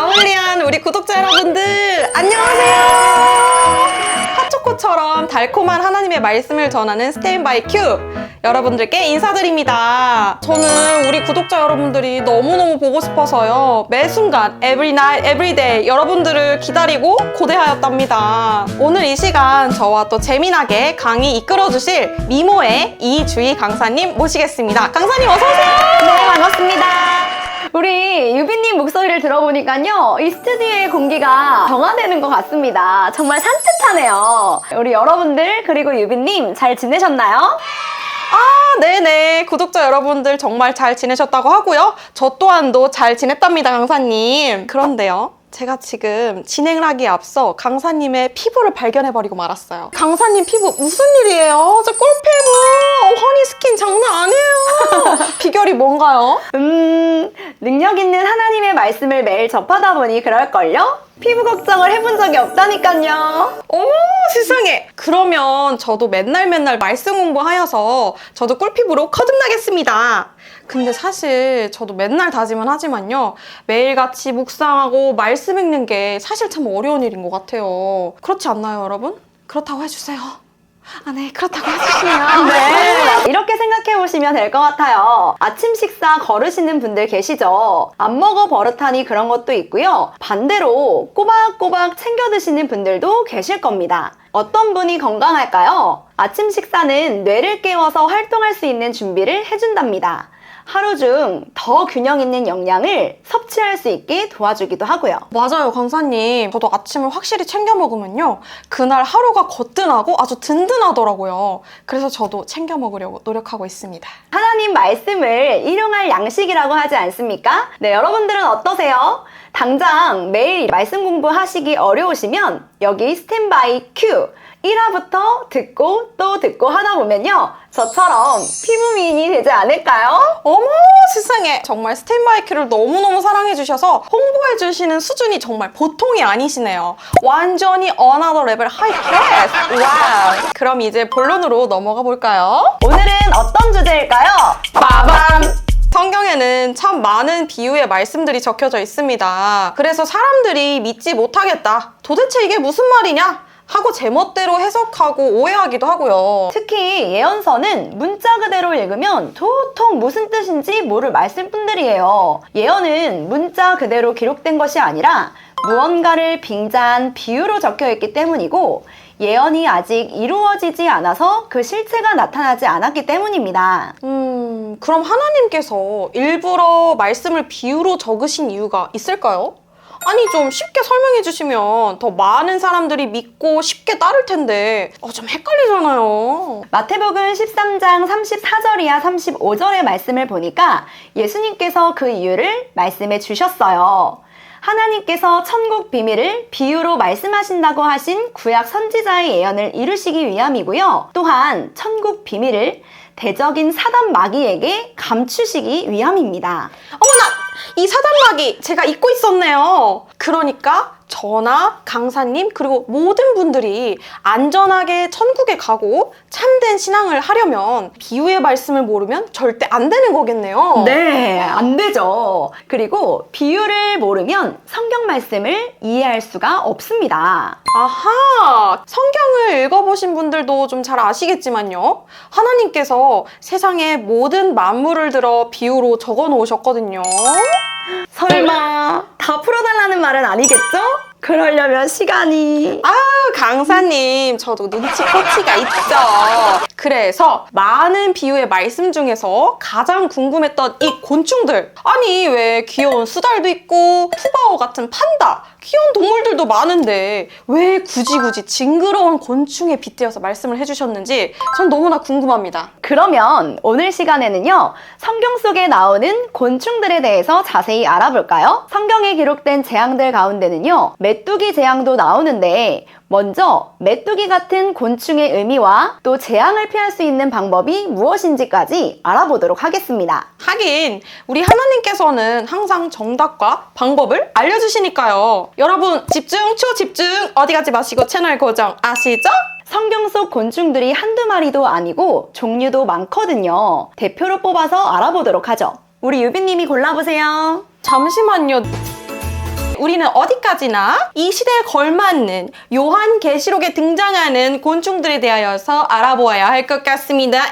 러블리한 우리 구독자 여러분들 안녕하세요. 핫초코처럼 달콤한 하나님의 말씀을 전하는 스테인바이 큐 여러분들께 인사드립니다. 저는 우리 구독자 여러분들이 너무너무 보고 싶어서요. 매 순간 every night, every day 여러분들을 기다리고 고대하였답니다. 오늘 이 시간 저와 또 재미나게 강의 이끌어 주실 미모의 이주희 강사님 모시겠습니다. 강사님 어서 오세요. 네, 반갑습니다. 우리 유빈님 목소리를 들어보니까요, 이 스튜디오의 공기가 정화되는 것 같습니다. 정말 산뜻하네요. 우리 여러분들, 그리고 유빈님 잘 지내셨나요? 아, 네네. 구독자 여러분들 정말 잘 지내셨다고 하고요. 저 또한도 잘 지냈답니다, 강사님. 그런데요. 제가 지금 진행을 하기에 앞서 강사님의 피부를 발견해버리고 말았어요. 강사님 피부 무슨 일이에요? 저 꿀피부, 허니 스킨 장난 아니에요. 비결이 뭔가요? 음, 능력 있는 하나님의 말씀을 매일 접하다 보니 그럴걸요? 피부 걱정을 해본 적이 없다니까요. 어머 세상에 그러면 저도 맨날 맨날 말씀 공부하여서 저도 꿀피부로 거듭나겠습니다 근데 사실 저도 맨날 다짐은 하지만요 매일같이 묵상하고 말씀 읽는 게 사실 참 어려운 일인 것 같아요 그렇지 않나요 여러분? 그렇다고 해주세요 아 네 그렇다고 해주시면 네. 이렇게 생각해 보시면 될 것 같아요. 아침 식사 거르시는 분들 계시죠? 안 먹어 버릇하니 그런 것도 있고요. 반대로 꼬박꼬박 챙겨 드시는 분들도 계실 겁니다. 어떤 분이 건강할까요? 아침 식사는 뇌를 깨워서 활동할 수 있는 준비를 해준답니다. 하루 중 더 균형 있는 영양을 섭취할 수 있게 도와주기도 하고요. 맞아요, 강사님. 저도 아침을 확실히 챙겨 먹으면요. 그날 하루가 거뜬하고 아주 든든하더라고요. 그래서 저도 챙겨 먹으려고 노력하고 있습니다. 하나님 말씀을 일용할 양식이라고 하지 않습니까? 네, 여러분들은 어떠세요? 당장 매일 말씀 공부하시기 어려우시면 여기 스탠바이 큐 1화부터 듣고 또 듣고 하다 보면요. 저처럼 피부 미인이 되지 않을까요? 어머 세상에 정말 스탠바이큐를 너무너무 사랑해주셔서 홍보해주시는 수준이 정말 보통이 아니시네요. 완전히 어나더 레벨 하이 클래스! 와우! 그럼 이제 본론으로 넘어가 볼까요? 오늘은 어떤 주제일까요? 빠밤! 성경에는 참 많은 비유의 말씀들이 적혀져 있습니다. 그래서 사람들이 믿지 못하겠다. 도대체 이게 무슨 말이냐? 하고 제멋대로 해석하고 오해하기도 하고요. 특히 예언서는 문자 그대로 읽으면 도통 무슨 뜻인지 모를 말씀뿐들이에요. 예언은 문자 그대로 기록된 것이 아니라 무언가를 빙자한 비유로 적혀 있기 때문이고 예언이 아직 이루어지지 않아서 그 실체가 나타나지 않았기 때문입니다. 음, 그럼 하나님께서 일부러 말씀을 비유로 적으신 이유가 있을까요? 아니, 좀 쉽게 설명해 주시면 더 많은 사람들이 믿고 쉽게 따를 텐데, 어, 좀 헷갈리잖아요. 마태복음 13장 34절이야 35절의 말씀을 보니까 예수님께서 그 이유를 말씀해 주셨어요. 하나님께서 천국 비밀을 비유로 말씀하신다고 하신 구약 선지자의 예언을 이루시기 위함이고요. 또한 천국 비밀을 대적인 사단 마귀에게 감추시기 위함입니다. 어머나! 이 사단마귀 제가 잊고 있었네요. 그러니까 저나 강사님 그리고 모든 분들이 안전하게 천국에 가고 참된 신앙을 하려면 비유의 말씀을 모르면 절대 안 되는 거겠네요. 네, 안 되죠. 그리고 비유를 모르면 성경 말씀을 이해할 수가 없습니다. 아하! 성경을 읽어보신 분들도 좀 잘 아시겠지만요. 하나님께서 세상의 모든 만물을 들어 비유로 적어 놓으셨거든요. 설마 다 풀어달라는 말은 아니겠죠? 그러려면 시간이 아, 강사님, 저도 눈치코치가 있죠. 그래서 많은 비유의 말씀 중에서 가장 궁금했던 이 곤충들. 아니, 왜 귀여운 수달도 있고, 푸바오 같은 판다, 귀여운 동물들도 많은데, 왜 굳이 굳이 징그러운 곤충에 빗대어서 말씀을 해주셨는지 전 너무나 궁금합니다. 그러면 오늘 시간에는요 성경 속에 나오는 곤충들에 대해서 자세히 알아볼까요? 성경에 기록된 재앙들 가운데는요 메뚜기 재앙도 나오는데 먼저 메뚜기 같은 곤충의 의미와 또 재앙을 피할 수 있는 방법이 무엇인지까지 알아보도록 하겠습니다. 하긴 우리 하나님께서는 항상 정답과 방법을 알려주시니까요. 여러분 집중 초 집중 어디 가지 마시고 채널 고정 아시죠? 성경 속 곤충들이 한두 마리도 아니고 종류도 많거든요. 대표로 뽑아서 알아보도록 하죠. 우리 유빈님이 골라보세요. 잠시만요. 우리는 어디까지나 이 시대에 걸맞는 요한 계시록에 등장하는 곤충들에 대하여서 알아보아야 할 것 같습니다.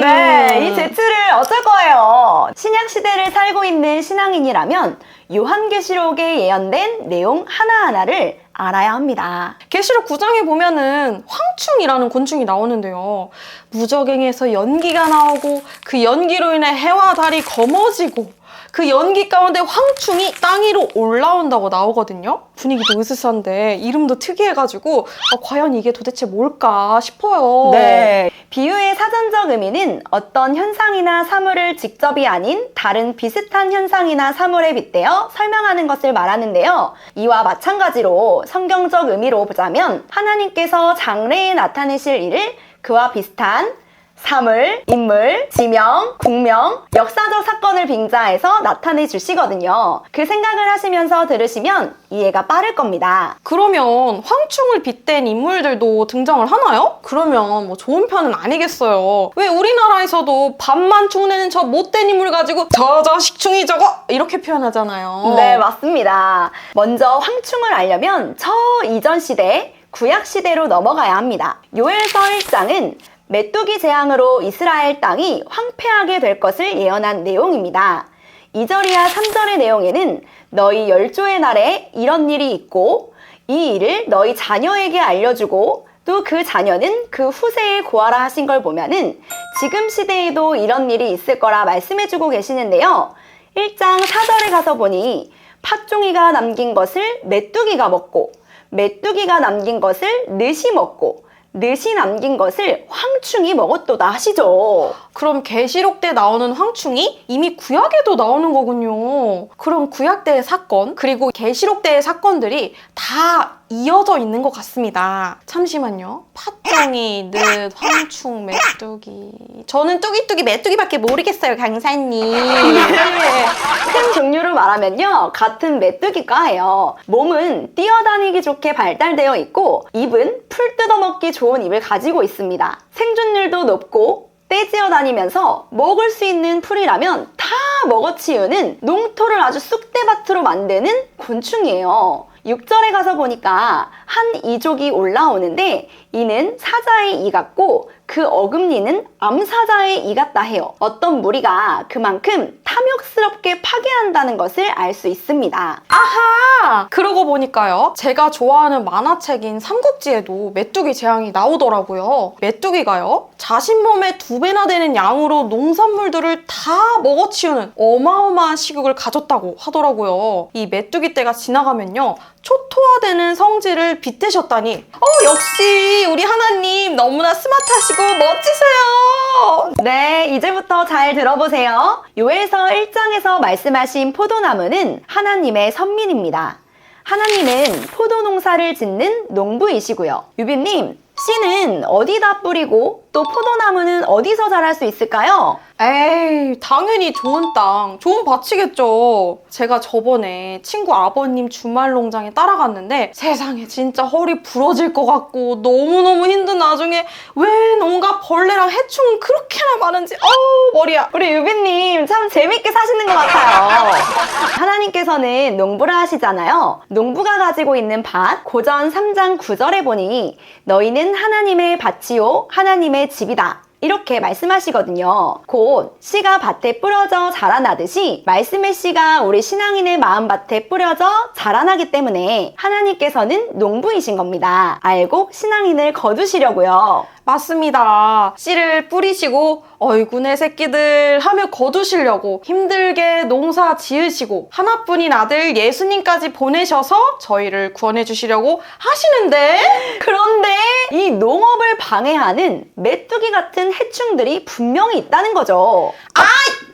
네, 이 제트를 어쩔 거예요. 신약 시대를 살고 있는 신앙인이라면 요한계시록에 예언된 내용 하나하나를 알아야 합니다. 계시록 9장에 보면은 황충이라는 곤충이 나오는데요. 무적행에서 연기가 나오고 그 연기로 인해 해와 달이 검어지고 그 연기 가운데 황충이 땅 위로 올라온다고 나오거든요. 분위기도 으스스한데 이름도 특이해가지고 어, 과연 이게 도대체 뭘까 싶어요. 네. 비유의 사전적 의미는 어떤 현상이나 사물을 직접이 아닌 다른 비슷한 현상이나 사물에 빗대어 설명하는 것을 말하는데요. 이와 마찬가지로 성경적 의미로 보자면 하나님께서 장래에 나타내실 일을 그와 비슷한 사물, 인물, 지명, 국명, 역사적 사건을 빙자해서 나타내 주시거든요. 그 생각을 하시면서 들으시면 이해가 빠를 겁니다. 그러면 황충을 빗댄 인물들도 등장을 하나요? 그러면 뭐 좋은 편은 아니겠어요. 왜 우리나라에서도 밥만 충내는 저 못된 인물 가지고 저 자식충이 저거 이렇게 표현하잖아요. 네, 맞습니다. 먼저 황충을 알려면 저 이전 시대, 구약 시대로 넘어가야 합니다. 요엘서 1장은 메뚜기 재앙으로 이스라엘 땅이 황폐하게 될 것을 예언한 내용입니다. 2절이야 3절의 내용에는 너희 열조의 날에 이런 일이 있고 이 일을 너희 자녀에게 알려주고 또 그 자녀는 그 후세에 고하라 하신 걸 보면은 지금 시대에도 이런 일이 있을 거라 말씀해주고 계시는데요. 1장 4절에 가서 보니 팥종이가 남긴 것을 메뚜기가 먹고 메뚜기가 남긴 것을 늑이 먹고 늑이 남긴 것을 황충이 먹었도다 하시죠. 그럼 계시록 때 나오는 황충이 이미 구약에도 나오는 거군요. 그럼 구약 때의 사건 그리고 계시록 때의 사건들이 다 이어져 있는 것 같습니다. 잠시만요. 팥종이, 늦, 황충, 메뚜기. 저는 뚜기뚜기 메뚜기밖에 모르겠어요, 강사님. 큰 종류로 말하면요. 같은 메뚜기과예요. 몸은 뛰어다니기 좋게 발달되어 있고 입은 풀 뜯어먹기 좋은 입을 가지고 있습니다. 생존율도 높고 떼지어 다니면서 먹을 수 있는 풀이라면 다 먹어치우는 농토를 아주 쑥대밭으로 만드는 곤충이에요. 6절에 가서 보니까 한 이족이 올라오는데 이는 사자의 이 같고 그 어금니는 암사자의 이 같다 해요. 어떤 무리가 그만큼 탐욕스럽게 파괴한다는 것을 알 수 있습니다. 아하! 그러고 보니까요. 제가 좋아하는 만화책인 삼국지에도 메뚜기 재앙이 나오더라고요. 메뚜기가요. 자신 몸의 두 배나 되는 양으로 농산물들을 다 먹어치우는 어마어마한 시국을 가졌다고 하더라고요. 이 메뚜기 때가 지나가면요. 초토화되는 성질을 빗대셨다니. 어, 역시 우리 하나님 너무나 스마트하시고 멋지세요. 네, 이제부터 잘 들어보세요. 요엘서 1장에서 말씀하신 포도나무는 하나님의 선민입니다. 하나님은 포도 농사를 짓는 농부이시고요. 유빈님, 씨는 어디다 뿌리고 또 포도나무는 어디서 자랄 수 있을까요? 에이, 당연히 좋은 땅, 좋은 밭이겠죠. 제가 저번에 친구 아버님 주말 농장에 따라갔는데 세상에 진짜 허리 부러질 것 같고 너무너무 힘든 나중에 왜 농가 벌레랑 해충 그렇게나 많은지 어우 머리야. 우리 유빈님 참 재밌게 사시는 것 같아요. 하나님께서는 농부를 하시잖아요. 농부가 가지고 있는 밭, 고전 3장 9절에 보니 너희는 하나님의 밭이요, 하나님의 집이다. 이렇게 말씀하시거든요. 곧 씨가 밭에 뿌려져 자라나듯이 말씀의 씨가 우리 신앙인의 마음밭에 뿌려져 자라나기 때문에 하나님께서는 농부이신 겁니다. 알고 신앙인을 거두시려고요. 맞습니다. 씨를 뿌리시고 어이구 내 새끼들 하며 거두시려고 힘들게 농사 지으시고 하나뿐인 아들 예수님까지 보내셔서 저희를 구원해 주시려고 하시는데 그런데 이 농업을 방해하는 메뚜기 같은 해충들이 분명히 있다는 거죠.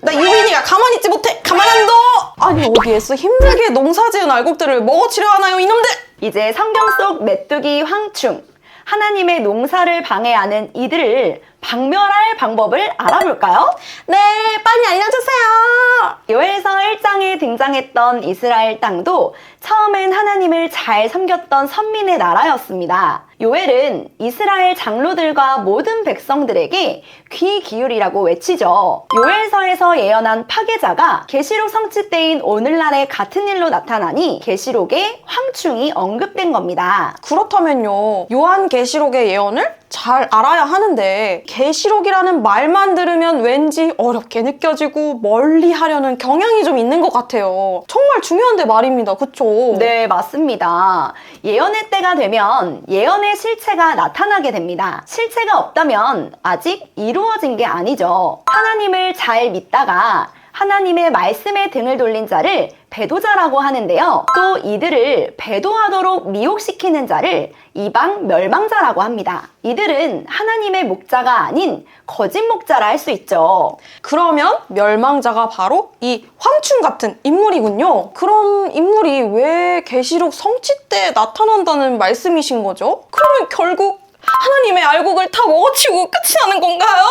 나 유빈이가 가만히 있지 못해 가만 안 둬! 아니 어디에서 힘들게 농사 지은 알곡들을 먹어치려 하나요 이놈들! 이제 성경 속 메뚜기 황충, 하나님의 농사를 방해하는 이들을 박멸할 방법을 알아볼까요? 네, 빨리 알려주세요. 요엘서 1장에 등장했던 이스라엘 땅도 처음엔 하나님을 잘 섬겼던 선민의 나라였습니다. 요엘은 이스라엘 장로들과 모든 백성들에게 귀 기울이라고 외치죠. 요엘서에서 예언한 파괴자가 계시록 성취 때인 오늘날의 같은 일로 나타나니 계시록에 황충이 언급된 겁니다. 그렇다면요, 요한 계시록의 예언을 잘 알아야 하는데 계시록이라는 말만 들으면 왠지 어렵게 느껴지고 멀리 하려는 경향이 좀 있는 것 같아요. 정말 중요한데 말입니다. 그쵸? 네, 맞습니다. 예언의 때가 되면 예언의 실체가 나타나게 됩니다. 실체가 없다면 아직 이루어진 게 아니죠. 하나님을 잘 믿다가 하나님의 말씀에 등을 돌린 자를 배도자라고 하는데요. 또 이들을 배도하도록 미혹시키는 자를 이방 멸망자라고 합니다. 이들은 하나님의 목자가 아닌 거짓 목자라 할 수 있죠. 그러면 멸망자가 바로 이 황충 같은 인물이군요. 그런 인물이 왜 계시록 성취 때 나타난다는 말씀이신 거죠? 그러면 결국 하나님의 알곡을 다 먹어치우고 끝이 나는 건가요?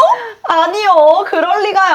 아니요, 그럴 리가요.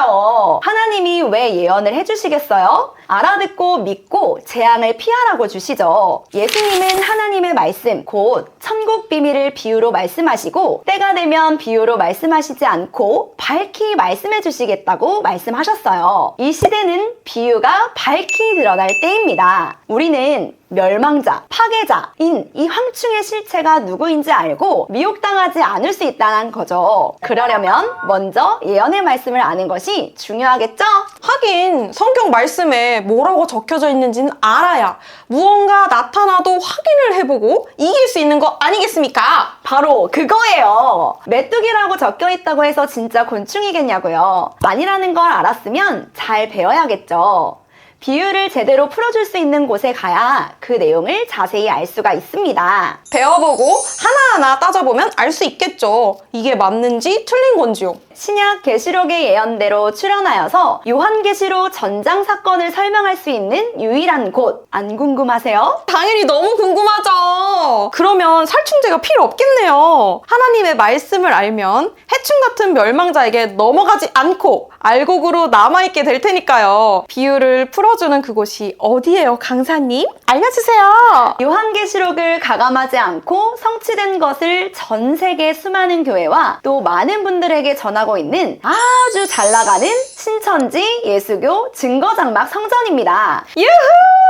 왜 예언을 해주시겠어요? 알아듣고 믿고 재앙을 피하라고 주시죠. 예수님은 하나님의 말씀, 곧 천국 비밀을 비유로 말씀하시고 때가 되면 비유로 말씀하시지 않고 밝히 말씀해 주시겠다고 말씀하셨어요. 이 시대는 비유가 밝히 드러날 때입니다. 우리는 멸망자, 파괴자인 이 황충의 실체가 누구인지 알고 미혹당하지 않을 수 있다는 거죠. 그러려면 먼저 예언의 말씀을 아는 것이 중요하겠죠? 하긴 성경 말씀에 뭐라고 적혀져 있는지는 알아야 무언가 나타나도 확인을 해보고 이길 수 있는 거 아니겠습니까? 바로 그거예요. 메뚜기라고 적혀 있다고 해서 진짜 곤충이겠냐고요. 아니라는 걸 알았으면 잘 배워야겠죠. 비유를 제대로 풀어줄 수 있는 곳에 가야 그 내용을 자세히 알 수가 있습니다. 배워보고 하나하나 따져보면 알 수 있겠죠. 이게 맞는지 틀린 건지요. 신약 계시록의 예언대로 출현하여서 요한계시록 전장 사건을 설명할 수 있는 유일한 곳. 안 궁금하세요? 당연히 너무 궁금하죠. 그러면 살충제가 필요 없겠네요. 하나님의 말씀을 알면 해충 같은 멸망자에게 넘어가지 않고 알곡으로 남아있게 될 테니까요. 비유를 풀어 주는 그곳이 어디예요, 강사님? 알려주세요. 요한계시록을 가감하지 않고 성취된 것을 전 세계 수많은 교회와 또 많은 분들에게 전하고 있는 아주 잘 나가는 신천지 예수교 증거장막 성전입니다. 유후!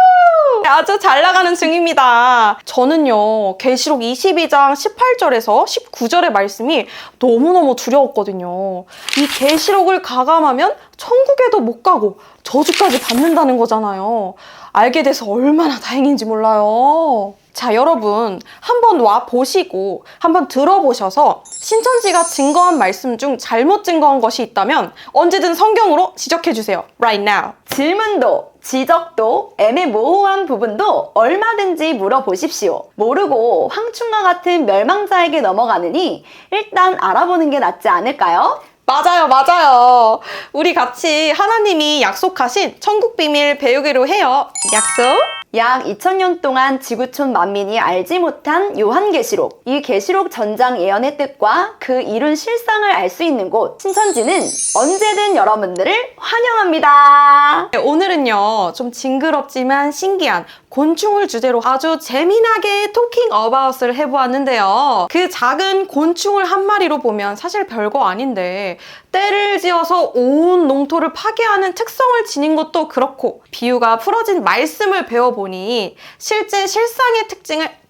아주 잘 나가는 중입니다. 저는요, 계시록 22장 18절에서 19절의 말씀이 너무너무 두려웠거든요. 이 계시록을 가감하면 천국에도 못 가고 저주까지 받는다는 거잖아요. 알게 돼서 얼마나 다행인지 몰라요. 자, 여러분, 한번 와 보시고, 한번 들어보셔서, 신천지가 증거한 말씀 중 잘못 증거한 것이 있다면, 언제든 성경으로 지적해주세요. Right now. 질문도 지적도 애매모호한 부분도 얼마든지 물어보십시오. 모르고 황충과 같은 멸망자에게 넘어가느니 일단 알아보는 게 낫지 않을까요? 맞아요, 맞아요. 우리 같이 하나님이 약속하신 천국 비밀 배우기로 해요. 약속? 약 2000년 동안 지구촌 만민이 알지 못한 요한계시록. 이 계시록 전장 예언의 뜻과 그 이룬 실상을 알 수 있는 곳, 신천지는 언제든 여러분들을 환영합니다. 네, 오늘은요, 좀 징그럽지만 신기한 곤충을 주제로 아주 재미나게 토킹 어바웃을 해보았는데요. 그 작은 곤충을 한 마리로 보면 사실 별거 아닌데, 때를 지어서 온 농토를 파괴하는 특성을 지닌 것도 그렇고, 비유가 풀어진 말씀을 배워보니 실제 실상의 특징을 딱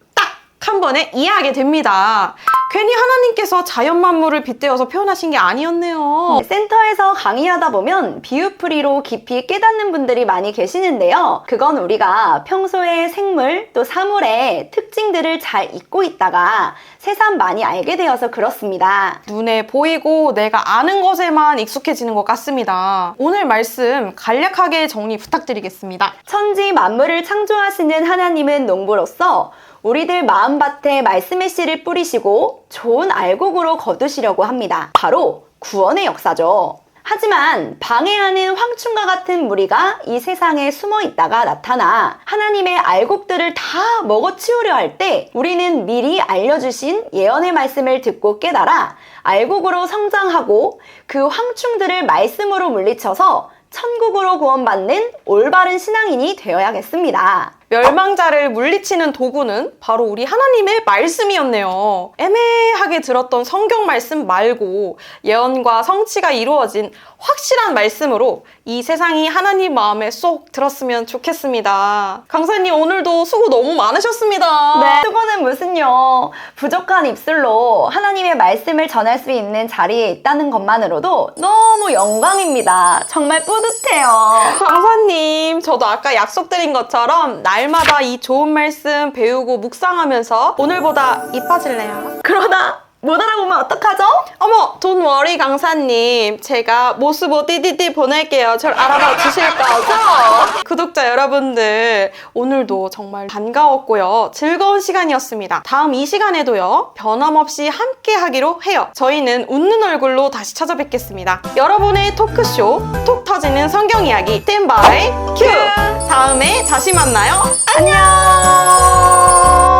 한 번에 이해하게 됩니다. 괜히 하나님께서 자연 만물을 빗대어서 표현하신 게 아니었네요. 센터에서 강의하다 보면 비유풀이로 깊이 깨닫는 분들이 많이 계시는데요. 그건 우리가 평소에 생물 또 사물의 특징들을 잘 잊고 있다가 새삼 많이 알게 되어서 그렇습니다. 눈에 보이고 내가 아는 것에만 익숙해지는 것 같습니다. 오늘 말씀 간략하게 정리 부탁드리겠습니다. 천지 만물을 창조하시는 하나님은 농부로서 우리들 마음밭에 말씀의 씨를 뿌리시고 좋은 알곡으로 거두시려고 합니다. 바로 구원의 역사죠. 하지만 방해하는 황충과 같은 무리가 이 세상에 숨어 있다가 나타나 하나님의 알곡들을 다 먹어 치우려 할 때 우리는 미리 알려주신 예언의 말씀을 듣고 깨달아 알곡으로 성장하고 그 황충들을 말씀으로 물리쳐서 천국으로 구원받는 올바른 신앙인이 되어야겠습니다. 멸망자를 물리치는 도구는 바로 우리 하나님의 말씀이었네요. 애매하게 들었던 성경 말씀 말고 예언과 성취가 이루어진 확실한 말씀으로 이 세상이 하나님 마음에 쏙 들었으면 좋겠습니다. 강사님 오늘도 수고 너무 많으셨습니다. 네, 수고는 무슨요. 부족한 입술로 하나님의 말씀을 전할 수 있는 자리에 있다는 것만으로도 너무 영광입니다. 정말 뿌듯해요. 강사님, 저도 아까 약속드린 것처럼 날마다 이 좋은 말씀 배우고 묵상하면서 오늘보다 이뻐질래요. 그러다 못 알아보면 어떡하죠? 어머, 돈 워리 강사님. 제가 모스보 띠띠띠 보낼게요. 절 알아봐 주실 거죠? 구독자 여러분들, 오늘도 정말 반가웠고요. 즐거운 시간이었습니다. 다음 이 시간에도요, 변함없이 함께 하기로 해요. 저희는 웃는 얼굴로 다시 찾아뵙겠습니다. 여러분의 토크쇼, 톡 터지는 성경 이야기, 스탠바이 큐! 다음에 다시 만나요. 안녕!